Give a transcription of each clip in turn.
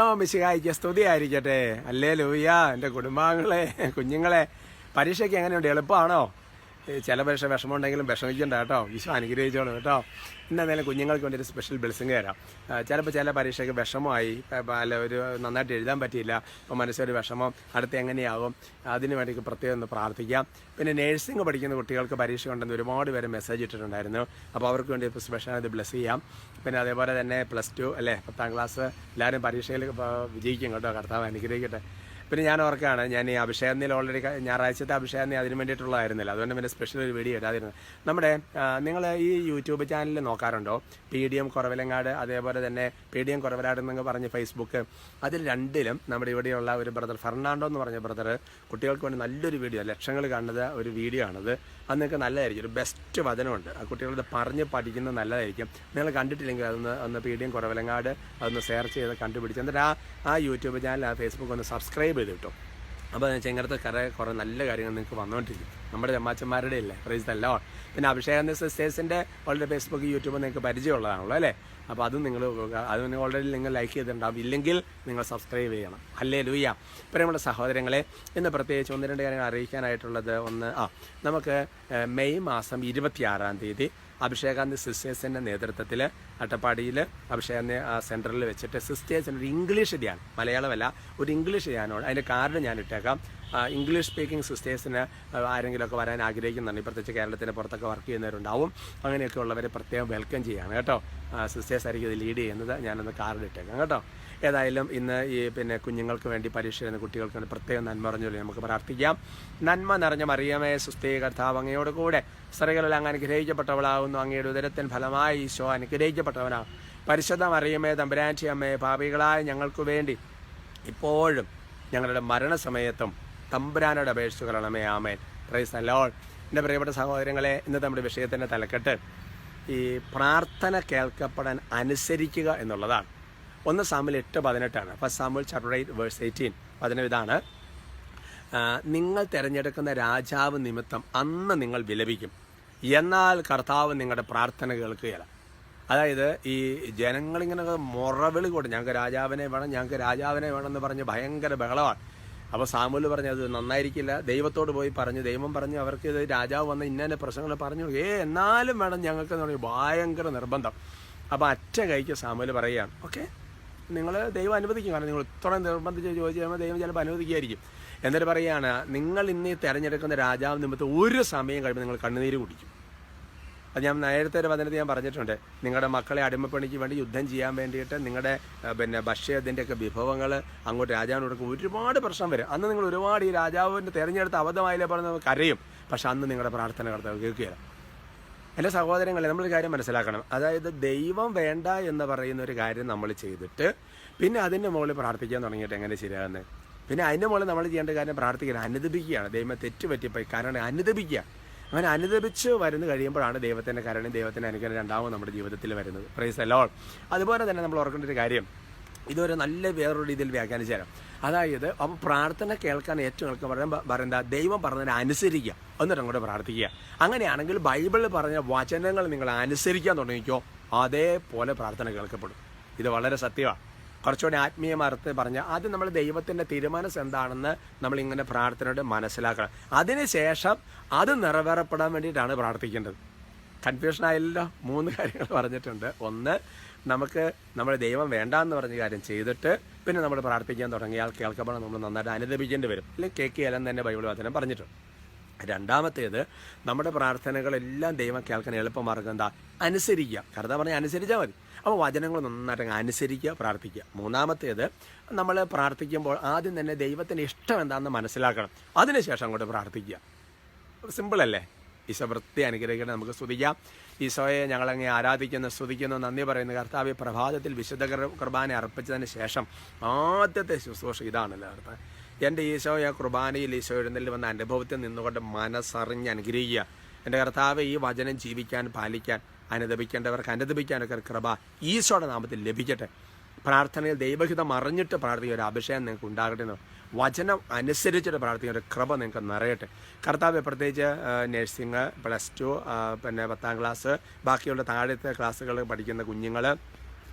മിശിഹായിക്ക് സ്തുതി ആയിരിക്കട്ടെ അല്ലേ ലൂയ്യ എന്റെ കുടുംബാംഗങ്ങളെ കുഞ്ഞുങ്ങളെ. പരീക്ഷയ്ക്ക് എങ്ങനെയുണ്ട്? എളുപ്പമാണോ? ചില പക്ഷേ വിഷമമുണ്ടെങ്കിലും വിഷമിക്കണ്ട കേട്ടോ. ഈശോ അനുഗ്രഹിച്ചോളൂ കേട്ടോ. ഇന്നെന്തായാലും കുഞ്ഞുങ്ങൾക്ക് വേണ്ടി ഒരു സ്പെഷ്യൽ ബ്ലെസ്സിങ് തരാം. ചിലപ്പോൾ ചില പരീക്ഷയ്ക്ക് വിഷമമായി അല്ല ഒരു നന്നായിട്ട് എഴുതാൻ പറ്റിയില്ല. അപ്പോൾ മനസ്സൊരു വിഷമം അടുത്ത് എങ്ങനെയാകും അതിന് വേണ്ടി പ്രത്യേകം ഒന്ന് പ്രാർത്ഥിക്കാം. പിന്നെ നേഴ്സിംഗ് പഠിക്കുന്ന കുട്ടികൾക്ക് പരീക്ഷ ഉണ്ടെന്ന് ഒരുപാട് പേര് മെസ്സേജ് ഇട്ടിട്ടുണ്ടായിരുന്നു. അപ്പോൾ അവർക്ക് വേണ്ടി ഇപ്പോൾ സ്പെഷ്യൽ ഇത് ബ്ലെസ് ചെയ്യാം. പിന്നെ അതേപോലെ തന്നെ പ്ലസ് ടു അല്ലേ പത്താം ക്ലാസ് എല്ലാവരും പരീക്ഷയിൽ വിജയിക്കും കേട്ടോ. കർത്താവ് അനുഗ്രഹിക്കട്ടെ. പിന്നെ ഞാൻ ഓർക്കുകയാണ് ഞാൻ ഈ അഭിഷേകനിൽ ഓൾറെഡി ഞായറാഴ്ചത്തെ അഭിഷേകനി അതിന് വേണ്ടിയിട്ടുള്ളതായിരുന്നില്ല അതുകൊണ്ട് പിന്നെ സ്പെഷ്യൽ ഒരു വീഡിയോ ഇടാതിരുന്നത് നമ്മുടെ നിങ്ങൾ ഈ യൂട്യൂബ് ചാനലിൽ നോക്കാറുണ്ടോ? പി ഡി എം കുറവലങ്ങാട് അതേപോലെ തന്നെ പി ഡി എം കുറവലാട് എന്നൊക്കെ പറഞ്ഞ് ഫേസ്ബുക്ക് അതിൽ രണ്ടിലും നമ്മുടെ ഇവിടെയുള്ള ഒരു ബ്രദർ ഫെർണാണ്ടോ എന്ന് പറഞ്ഞ ബ്രദർ കുട്ടികൾക്ക് വേണ്ടി നല്ലൊരു വീഡിയോ ലക്ഷങ്ങൾ കാണുന്നത് ഒരു വീഡിയോ ആണത്. അത് നിങ്ങൾക്ക് നല്ലതായിരിക്കും. ഒരു ബെസ്റ്റ് വചനമുണ്ട്. ആ കുട്ടികളത് പറഞ്ഞ് പഠിക്കുന്നത് നല്ലതായിരിക്കും. നിങ്ങൾ കണ്ടിട്ടില്ലെങ്കിൽ അതൊന്ന് ഒന്ന് പി ഡി എം കുറവലങ്ങാട് അതൊന്ന് സെർച്ച് ചെയ്ത് കണ്ടുപിടിച്ച് എന്നിട്ട് ആ ആ യൂട്യൂബ് ചാനൽ ആ ഫേസ്ബുക്ക് ഒന്ന് സബ്സ്ക്രൈബ് ചെയ്ത് കിട്ടും അപ്പോൾ ചെങ്ങരത്ത് കുറേ കുറേ നല്ല കാര്യങ്ങൾ നിങ്ങൾക്ക് വന്നുകൊണ്ടിരിക്കും നമ്മുടെ ചമ്മാച്ചന്മാരുടെ ഇല്ലേ പ്രൈസ് അല്ല പിന്നെ അഭിഷേക് സിസ്റ്റേഴ്സിന്റെ വളരെ ഫേസ്ബുക്ക് യൂട്യൂബ് നിങ്ങൾക്ക് പരിചയമുള്ളതാണല്ലോ അല്ലേ? അപ്പോൾ അതും നിങ്ങൾ അത് ഓൾറെഡി നിങ്ങൾ ലൈക്ക് ചെയ്തിട്ടുണ്ടാവും. ഇല്ലെങ്കിൽ നിങ്ങൾ സബ്സ്ക്രൈബ് ചെയ്യണം. അല്ലേ ലൂയ്യ പ്രിയമുള്ള സഹോദരങ്ങളെ ഇന്ന് പ്രത്യേകിച്ച് ഒന്ന് രണ്ട് കാര്യങ്ങൾ അറിയിക്കാനായിട്ടുള്ളത് ഒന്ന് ആ നമുക്ക് മെയ് മാസം ഇരുപത്തിയാറാം തീയതി അഭിഷേകാന്ത് സിസ്റ്റേഴ്സിന്റെ നേതൃത്വത്തിൽ അട്ടപ്പാടിയിൽ അഭിഷേകാന്ത് സെന്ററിൽ വെച്ചിട്ട് സിസ്റ്റേഴ്സിന്റെ ഒരു ഇംഗ്ലീഷ് ധ്യാനം മലയാളമല്ല ഒരു ഇംഗ്ലീഷ് ധ്യാനമാണ് അതിന്റെ കാർഡ് ഞാൻ ഇട്ടേക്കാം. ഇംഗ്ലീഷ് സ്പീക്കിംഗ് സിസ്റ്റേഴ്സിന് ആരെങ്കിലുമൊക്കെ വരാൻ ആഗ്രഹിക്കുന്നുണ്ട്. പ്രത്യേകിച്ച് കേരളത്തിന്റെ പുറത്തൊക്കെ വർക്ക് ചെയ്യുന്നവരുണ്ടാവും. അങ്ങനെയൊക്കെ ഉള്ളവരെ പ്രത്യേകം വെൽക്കം ചെയ്യാണ് കേട്ടോ. സിസ്റ്റേഴ്സ് ആയിരിക്കും ഇത് ലീഡ് ചെയ്യുന്നത്. ഞാനൊന്ന് കാർഡ് ഇട്ടേക്കാം കേട്ടോ. ഏതായാലും ഇന്ന് ഈ പിന്നെ കുഞ്ഞുങ്ങൾക്ക് വേണ്ടി പരീക്ഷ എഴുതുന്ന കുട്ടികൾക്ക് വേണ്ടി പ്രത്യേകം നന്മ അറിഞ്ഞു നമുക്ക് പ്രാർത്ഥിക്കാം. നന്മ നിറഞ്ഞ മറിയമേ സുസ്ഥീ കർത്താവ് അങ്ങയോടുകൂടെ സ്ത്രീകളിൽ അങ്ങ് അനുഗ്രഹിക്കപ്പെട്ടവളാകുന്നു അങ്ങയുടെ ഉദരത്തിൻ ഫലമായി ഈശോ അനുഗ്രഹിക്കപ്പെട്ടവനാണ്. പരിശുദ്ധ മറിയമേ തമ്പുരാന്റി അമ്മയെ ഭാവികളായ ഞങ്ങൾക്ക് വേണ്ടി ഇപ്പോഴും ഞങ്ങളുടെ മരണസമയത്തും തമ്പുരാനോട് അപേക്ഷിച്ചു കൊള്ളണമേ. ആമേൻ. പ്രൈസ് അലോൾ എന്റെ പ്രിയപ്പെട്ട സഹോദരങ്ങളെ ഇന്ന് നമ്മുടെ വിഷയത്തിന്റെ തലക്കെട്ട് ഈ പ്രാർത്ഥന കേൾക്കപ്പെടാൻ അനുസരിക്കുക എന്നുള്ളതാണ്. ഒന്ന് സാമിൽ എട്ട് പതിനെട്ടാണ്. ഫസ്റ്റ് സാമിൽ ചാപ്റ്റർ എയ്റ്റ് വേഴ്സ് എയ്റ്റീൻ പതിനെ ഇതാണ്. നിങ്ങൾ തിരഞ്ഞെടുക്കുന്ന രാജാവ് നിമിത്തം അന്ന് നിങ്ങൾ വിലപിക്കും. എന്നാൽ കർത്താവ് നിങ്ങളുടെ പ്രാർത്ഥന കേൾക്കുകയില്ല. അതായത് ഈ ജനങ്ങളിങ്ങനെ മുറവിളി കൊണ്ട് ഞങ്ങൾക്ക് രാജാവിനെ വേണം ഞങ്ങൾക്ക് രാജാവിനെ വേണം എന്ന് പറഞ്ഞ് ഭയങ്കര ബഹളമാണ്. അപ്പോൾ സാമൂൽ പറഞ്ഞു അത് നന്നായിരിക്കില്ല. ദൈവത്തോട് പോയി പറഞ്ഞു. ദൈവം പറഞ്ഞു അവർക്ക് ഇത് രാജാവ് വന്ന് ഇന്ന പ്രശ്നങ്ങൾ പറഞ്ഞു. ഏ എന്നാലും വേണം ഞങ്ങൾക്ക് എന്ന് പറഞ്ഞു ഭയങ്കര നിർബന്ധം. അപ്പോൾ അറ്റ കൈക്ക് സാമൂൽ പറയുകയാണ് ഓക്കെ നിങ്ങൾ ദൈവം അനുവദിക്കും. കാരണം നിങ്ങൾ ഇത്രയും നിർബന്ധിച്ച് ചോദിച്ചു കഴിയുമ്പോൾ ദൈവം ചിലപ്പോൾ അനുവദിക്കുകയായിരിക്കും. എന്നിട്ട് പറയുകയാണ് നിങ്ങൾ ഇന്ന് തിരഞ്ഞെടുക്കുന്ന രാജാവ് നിമിത്തം ഒരു സമയം കഴിയുമ്പോൾ നിങ്ങൾ കണ്ണുനീര് കുടിക്കും. അത് ഞാൻ നേരത്തെ ഒരു വചനത്തിൽ ഞാൻ പറഞ്ഞിട്ടുണ്ട്. നിങ്ങളുടെ മക്കളെ അടിമപ്പണിക്ക് വേണ്ടി യുദ്ധം ചെയ്യാൻ വേണ്ടിയിട്ട് നിങ്ങളുടെ പിന്നെ ഭക്ഷ്യത്തിന്റെയൊക്കെ വിഭവങ്ങൾ അങ്ങോട്ട് രാജാവിന് ഒരുപാട് പ്രശ്നം വരും. അന്ന് നിങ്ങൾ ഒരുപാട് ഈ രാജാവിന്റെ തിരഞ്ഞെടുത്ത അബദ്ധമായില്ലേ പറഞ്ഞ് കരയും. പക്ഷെ അന്ന് നിങ്ങളുടെ പ്രാർത്ഥന കർത്താവ് കേൾക്കുകയില്ല. എന്റെ സഹോദരങ്ങളെ നമ്മളൊരു കാര്യം മനസ്സിലാക്കണം. അതായത് ദൈവം വേണ്ട എന്ന് പറയുന്ന ഒരു കാര്യം നമ്മൾ ചെയ്തിട്ട് പിന്നെ അതിന്റെ മുകളിൽ പ്രാർത്ഥിക്കാൻ തുടങ്ങിയിട്ട് എങ്ങനെ ശരിയാകുന്നത്? പിന്നെ അതിന്റെ മുകളിൽ നമ്മൾ ചെയ്യേണ്ട കാര്യം പ്രാർത്ഥിക്കുക അനുദപിക്കുകയാണ്. ദൈവം തെറ്റുപറ്റിപ്പോയി. കാരണം അനുദപിക്കുക. അങ്ങനെ അനുദപിച്ച് വരുന്നു കഴിയുമ്പോഴാണ് ദൈവത്തിന്റെ കരുണയും ദൈവത്തിന്റെ അനുഗ്രഹം രണ്ടാമത് നമ്മുടെ ജീവിതത്തിൽ വരുന്നത്. പ്രൈസ് അലോൾ അതുപോലെ തന്നെ നമ്മൾ ഓർക്കേണ്ട ഒരു കാര്യം. ഇതൊരു നല്ല വേറൊരു രീതിയിൽ വ്യാഖ്യാനിച്ചു തരാം. അതായത് അപ്പോൾ പ്രാർത്ഥന കേൾക്കാൻ ഏറ്റവും എളുപ്പം പറയാൻ പറയുന്ന ദൈവം പറഞ്ഞതിനെ അനുസരിക്കുക. എന്നിട്ട് അങ്ങോട്ട് പ്രാർത്ഥിക്കുക. അങ്ങനെയാണെങ്കിൽ ബൈബിളിൽ പറഞ്ഞ വചനങ്ങൾ നിങ്ങൾ അനുസരിക്കാൻ തുടങ്ങിക്കോ. അതേപോലെ പ്രാർത്ഥന കേൾക്കപ്പെടും. ഇത് വളരെ സത്യമാണ് കുറച്ചുകൂടി ആത്മീയമർത്ത് പറഞ്ഞ ആദ്യം നമ്മൾ ദൈവത്തിന്റെ തീരുമാനം എന്താണെന്ന് നമ്മൾ ഇങ്ങനെ പ്രാർത്ഥനയോട് മനസ്സിലാക്കണം. അതിനുശേഷം അത് നിറവേറപ്പെടാൻ വേണ്ടിയിട്ടാണ് പ്രാർത്ഥിക്കേണ്ടത്. കൺഫ്യൂഷൻ ആയല്ലോ. മൂന്ന് കാര്യങ്ങൾ പറഞ്ഞിട്ടുണ്ട്. ഒന്ന് നമുക്ക് നമ്മൾ ദൈവം വേണ്ട എന്ന് പറഞ്ഞ കാര്യം ചെയ്തിട്ട് പിന്നെ നമ്മൾ പ്രാർത്ഥിക്കാൻ തുടങ്ങിയാൽ കേൾക്കുമ്പോൾ നമ്മൾ നന്നായിട്ട് അനുദപിക്കേണ്ടി വരും. അല്ലെങ്കിൽ കേൾക്കുകയല്ലെന്ന് തന്നെ ബൈബിൾ വചനം പറഞ്ഞിട്ടുണ്ട്. രണ്ടാമത്തേത് നമ്മുടെ പ്രാർത്ഥനകളെല്ലാം ദൈവം കേൾക്കാൻ എളുപ്പമാർഗം എന്താ? അനുസരിക്കുക. കർത്താവ് പറഞ്ഞാൽ അനുസരിച്ചാൽ മതി. അപ്പോൾ വചനങ്ങൾ നന്നായിട്ട് അനുസരിക്കുക പ്രാർത്ഥിക്കുക. മൂന്നാമത്തേത് നമ്മൾ പ്രാർത്ഥിക്കുമ്പോൾ ആദ്യം തന്നെ ദൈവത്തിന്റെ ഇഷ്ടം എന്താണെന്ന് മനസ്സിലാക്കണം. അതിനുശേഷം അങ്ങോട്ട് പ്രാർത്ഥിക്കുക. സിമ്പിളല്ലേ? ഈശോ വൃത്തി അനുഗ്രഹിക്കട്ടെ നമുക്ക് സ്തുതിക്കാം. ഈശോയെ ഞങ്ങളങ്ങനെ ആരാധിക്കുന്നു സ്തുതിക്കുന്നു നന്ദി പറയുന്നു. കർത്താവ് പ്രഭാതത്തിൽ വിശുദ്ധ കുർബാന അർപ്പിച്ചതിന് ശേഷം ആദ്യത്തെ ശുശ്രൂഷ ഇതാണല്ലോ കർത്താവ് എന്റെ ഈശോയെ കുർബാനയിൽ ഈശോ എഴുന്നള്ളി വന്ന അനുഭവത്തിൽ നിന്നുകൊണ്ട് മനസ്സറിഞ്ഞ് അനുഗ്രഹിക്കുക. എന്റെ കർത്താവ് ഈ വചനം ജീവിക്കാൻ പാലിക്കാൻ അനുദപിക്കേണ്ടവർക്ക് അനുദപിക്കാനൊക്കെ കൃപ ഈശോയുടെ നാമത്തിൽ ലഭിക്കട്ടെ. പ്രാർത്ഥനയിൽ ദൈവഹിതം അറിഞ്ഞിട്ട് പ്രാർത്ഥിക്കുക ഒരു അഭിഷേകം നിങ്ങൾക്ക് ഉണ്ടാകട്ടെ. എന്ന് വചനം അനുസരിച്ചിട്ട് പ്രാർത്ഥിക്കുന്ന ഒരു കൃപ നിങ്ങൾക്ക് നിറയട്ടെ. കർത്താവ് പ്രത്യേകിച്ച് നഴ്സിംഗ് പ്ലസ് ടു പിന്നെ പത്താം ക്ലാസ് ബാക്കിയുള്ള താഴത്തെ ക്ലാസ്സുകൾ പഠിക്കുന്ന കുഞ്ഞുങ്ങൾ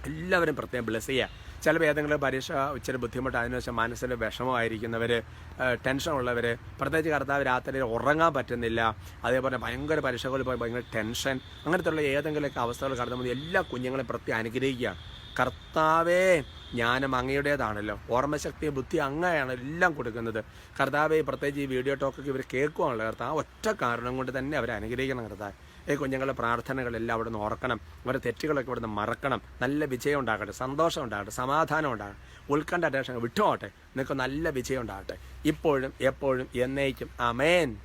എല്ലാവരും പ്രത്യേകം ബ്ലെസ് ചെയ്യുക. ചില ഏതെങ്കിലും പരീക്ഷ ഇച്ചിരി ബുദ്ധിമുട്ട് അതിനുശേഷം മനസ്സിൽ വിഷമമായിരിക്കുന്നവർ ടെൻഷൻ ഉള്ളവർ പ്രത്യേകിച്ച് കർത്താവ് രാത്രി ഉറങ്ങാൻ പറ്റുന്നില്ല അതേപോലെ ഭയങ്കര പരീക്ഷകളിൽ പോയി ഭയങ്കര ടെൻഷൻ അങ്ങനത്തെയുള്ള ഏതെങ്കിലുമൊക്കെ അവസ്ഥകൾ കടന്നു എല്ലാ കുഞ്ഞുങ്ങളെയും പ്രത്യേകം അനുഗ്രഹിക്കുക. കർത്താവേ ജ്ഞാനം അങ്ങയുടേതാണല്ലോ. ഓർമ്മശക്തി ബുദ്ധി അങ്ങയാണ് എല്ലാം കൊടുക്കുന്നത്. കർത്താവെ പ്രത്യേകിച്ച് ഈ വീഡിയോ ടോക്കൊക്കെ ഇവർ കേൾക്കുവാണല്ലോ കർത്താവ്. ഒറ്റ കാരണം കൊണ്ട് തന്നെ അവരെ അനുഗ്രഹിക്കണം കർത്താവ്. ഈ കുഞ്ഞുങ്ങളുടെ പ്രാർത്ഥനകളെല്ലാം അവിടെ നിന്ന് ഓർക്കണം. അവരുടെ തെറ്റുകളൊക്കെ ഇവിടെ നിന്ന് മറക്കണം. നല്ല വിജയം ഉണ്ടാകട്ടെ സന്തോഷം ഉണ്ടാകട്ടെ സമാധാനം ഉണ്ടാകട്ടെ. ഉത്കണ്ഠ ടെൻഷൻ വിട്ടുപോകട്ടെ. നിങ്ങൾക്ക് നല്ല വിജയം ഉണ്ടാകട്ടെ. ഇപ്പോഴും എപ്പോഴും എന്നേക്കും. അമേൻ